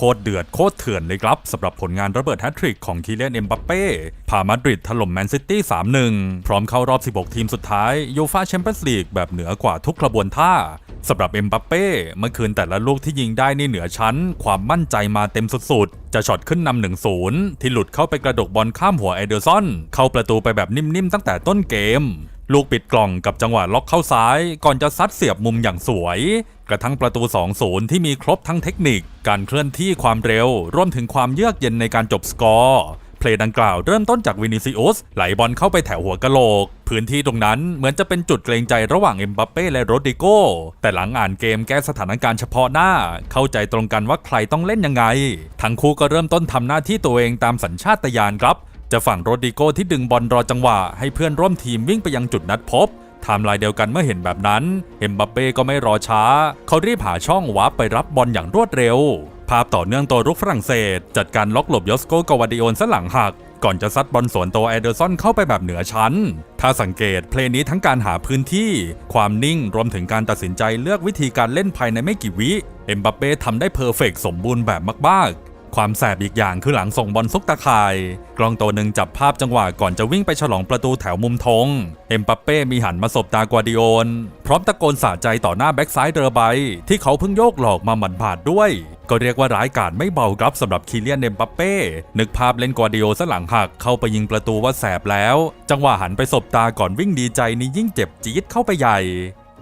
คตรเดือดโคตรเถื่อนเลยครับสำหรับผลงานระเบิดแฮตทริกของคีเลียนเอ็มบัปเป้พามาดริดถล่มแมนซิตี้ 3-1 พร้อมเข้ารอบ 16 ทีมสุดท้ายยูฟาแชมเปี้ยนส์ลีกแบบเหนือกว่าทุกกระบวนท่า สำหรับเอ็มบัปเป้เมื่อคืนแต่ละลูกที่ยิงได้นี่เหนือชั้น ความมั่นใจมาเต็มสุดๆ จะช็อตขึ้นนำหนึ่งศูนย์ที่หลุดเข้าไปกระดกบอลข้ามหัวเอเดอร์สันเข้าประตูไปแบบนิ่มๆ ตั้งแต่ต้นเกม ลูกปิดกล่องกับจังหวะล็อกเข้าซ้าย ก่อนจะซัดเสียบมุมอย่างสวย กระทั่งประตู 2-0 ที่มีครบทั้งเทคนิค การเคลื่อนที่ความเร็วรวมถึงความเยือกเย็นในการจบสกอร์ เพลย์ดังกล่าวเริ่มต้นจากวินิซิอุสไหลบอลเข้าไปแถวหัวกะโหลก พื้นที่ตรงนั้นเหมือนจะเป็นจุดเกรงใจระหว่างเอ็มบัปเป้และโรดิโกแต่หลังอ่านเกมแก้สถานการณ์เฉพาะหน้า เข้าใจตรงกันว่าใครต้องเล่นยังไง ทั้งคู่ก็เริ่มต้นทำหน้าที่ตัวเองตามสัญชาตญาณครับ จะฝั่งโรดิโกที่ดึงบอลรอจังหวะ ให้เพื่อนร่วมทีมวิ่งไปยังจุดนัดพบไทม์ไลน์เดียวกันเมื่อเห็นแบบนั้น เอ็มบัปเป้ก็ไม่รอช้า เขารีบหาช่องวาร์ปไปรับบอลอย่างรวดเร็ว ภาพต่อเนื่องตัวรุกฝรั่งเศส จัดการล็อกหลบยอสโกกวาดิโอนซะหลังหัก ก่อนจะซัดบอลสวนตัวเอเดอร์สันเข้าไปแบบเหนือชั้น ถ้าสังเกตเพลงนี้ทั้งการหาพื้นที่ ความนิ่งรวมถึงการตัดสินใจเลือกวิธีการเล่นภายในไม่กี่วิ เอ็มบัปเป้ทำได้เพอร์เฟกสมบูรณ์แบบมากๆความแสบอีกอย่างคือหลังส่งบอลซุกตะข่าย กล้องตัวหนึ่งจับภาพจังหวะก่อนจะวิ่งไปฉลองประตูแถวมุมธง เอ็มปัปเป้มีหันมาสบตากวาดิโอน พร้อมตะโกนสะใจต่อหน้าแบ็กซ้ายเดอร์ไบที่เขาเพิ่งโยกหลอกมาหมันบาดด้วย ก็เรียกว่าร้ายกาจไม่เบาครับสำหรับคีเลียนเอ็มปัปเป้ นึกภาพเล่นกวาดิโอซะหลังหักเข้าไปยิงประตูว่าแสบแล้ว จังหวะหันไปสบตาก่อนวิ่งดีใจนี่ยิ่งเจ็บจี๊ดเข้าไปใหญ่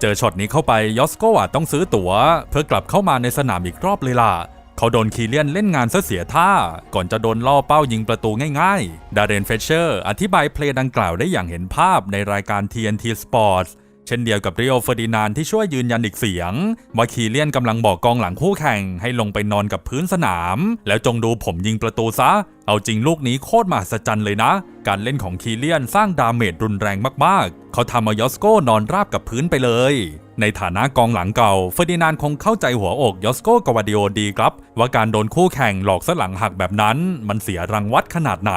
เจอช็อตนี้เข้าไปยอสโกอาต้องซื้อตั๋ว เพื่อกลับเข้ามาในสนามอีกรอบเลยล่ะ เขาโดนคีเลียนเล่นงานซะเสียท่า ก่อนจะโดนล่อเป้ายิงประตูง่ายๆ ดาเรนเฟเชอร์ อธิบายเพลย์ดังกล่าวได้อย่างเห็นภาพในรายการ TNT Sports เช่นเดียวกับริโอเฟอร์ดินานที่ช่วยยืนยันอีกเสียง ว่าคีเลียนกำลังบอกกองหลังคู่แข่งให้ลงไปนอนกับพื้นสนาม แล้วจงดูผมยิงประตูซะ เอาจริงลูกนี้โคตรมหัศจรรย์เลยนะ การเล่นของคีเลียนสร้างดาเมจรุนแรงมากๆ เขาทำเอายอสโกนอนราบกับพื้นไปเลย ในฐานะกองหลังเก่าเฟอร์ดินานคงเข้าใจหัวอกยอสโกกาวาดิโอดีครับ ว่าการโดนคู่แข่งหลอกสลังหักแบบนั้น มันเสียรังวัดขนาดไหน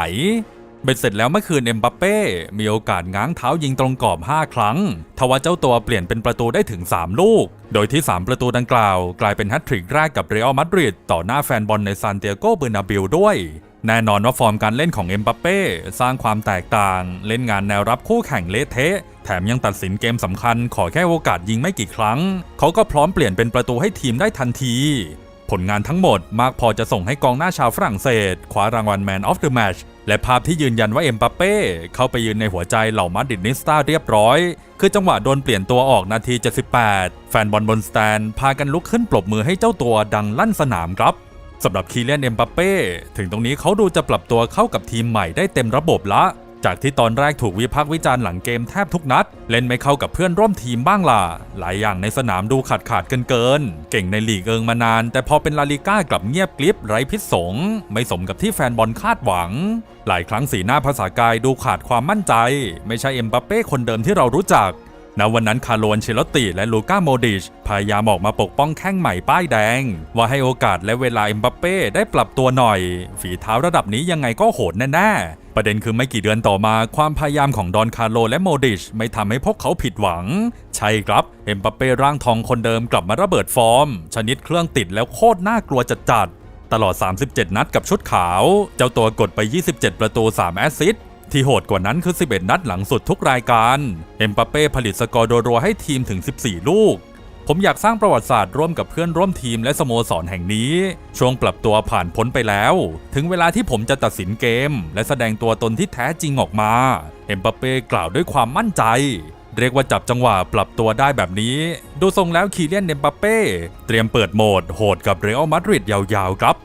เบ็ดเสร็จแล้วเมื่อคืนเอ็มบัปเป้มีโอกาสง้างเท้ายิงตรงกรอบ 5 ครั้ง ทว่าเจ้าตัวเปลี่ยนเป็นประตูได้ถึง 3 ลูก โดยที่ 3 ประตูดังกล่าว กลายเป็นแฮตทริกแรกกับเรอัลมาดริดต่อหน้าแฟนบอลในซานเตียโกเบอร์นาบิลด้วยแน่นอนว่าฟอร์มการเล่นของเอ็มบัปเป้สร้างความแตกต่าง เล่นงานแนวรับคู่แข่งเละเทะ แถมยังตัดสินเกมสำคัญขอแค่โอกาสยิงไม่กี่ครั้ง เขาก็พร้อมเปลี่ยนเป็นประตูให้ทีมได้ทันที ผลงานทั้งหมดมากพอจะส่งให้กองหน้าชาวฝรั่งเศสคว้ารางวัล Man of the Match และภาพที่ยืนยันว่าเอ็มบัปเป้เข้าไปยืนในหัวใจเหล่ามาดริดนิสตาเรียบร้อย คือจังหวะโดนเปลี่ยนตัวออกนาที 78 แฟนบอลบนสแตน พากันลุกขึ้นปรบมือให้เจ้าตัวดังลั่นสนามครับสำหรับคีเลียนเอ็มบัปเป้ถึงตรงนี้เขาดูจะปรับตัวเข้ากับทีมใหม่ได้เต็มระบบละ จากที่ตอนแรกถูกวิพากษ์วิจารณ์หลังเกมแทบทุกนัด เล่นไม่เข้ากับเพื่อนร่วมทีมบ้างล่ะ หลายอย่างในสนามดูขาดขาดเกินเกิน เก่งในลีกเอิงมานาน แต่พอเป็นลาลิก้ากลับเงียบกลิบไร้พิษสง ไม่สมกับที่แฟนบอลคาดหวัง หลายครั้งสีหน้าภาษากายดูขาดความมั่นใจ ไม่ใช่เอ็มบัปเป้คนเดิมที่เรารู้จัก ณวันนั้นคาร์โลนเชลตติ และลูก้าโมดิชพยายามออกมาปกป้องแข้งใหม่ป้ายแดง ว่าให้โอกาสและเวลาเอ็มบัปเป้ได้ปรับตัวหน่อย ฝีเท้าระดับนี้ยังไงก็โหดแน่ๆ ประเด็นคือไม่กี่เดือนต่อมาความพยายามของดอนคาร์โลและโมดิชไม่ทำให้พวกเขาผิดหวัง ใช่ครับ เอ็มบัปเป้ร่างทองคนเดิมกลับมาระเบิดฟอร์ม ชนิดเครื่องติดแล้วโคตรน่ากลัวจัดๆตลอด 37 นัดกับชุดขาว เจ้าตัวกดไป 27 ประตู 3 แอสซิสต์ ที่โหดกว่านั้นคือ 11 นัดหลังสุดทุกรายการ เอ็มปาเป้ผลิตสกอร์โดรให้ทีมถึง 14 ลูก ผมอยากสร้างประวัติศาสตร์ร่วมกับเพื่อนร่วมทีมและสโมสรแห่งนี้ ช่วงปรับตัวผ่านพ้นไปแล้ว ถึงเวลาที่ผมจะตัดสินเกม และแสดงตัวตนที่แท้จริงออกมา เอ็มปาเป้กล่าวด้วยความมั่นใจเรียกว่าจับจังหวะปรับตัวได้แบบนี้ ดูทรงแล้วคีเลียนเอ็มปาเป้ เตรียมเปิดโหมดโหดกับเรอัลมาดริดยาวๆครับ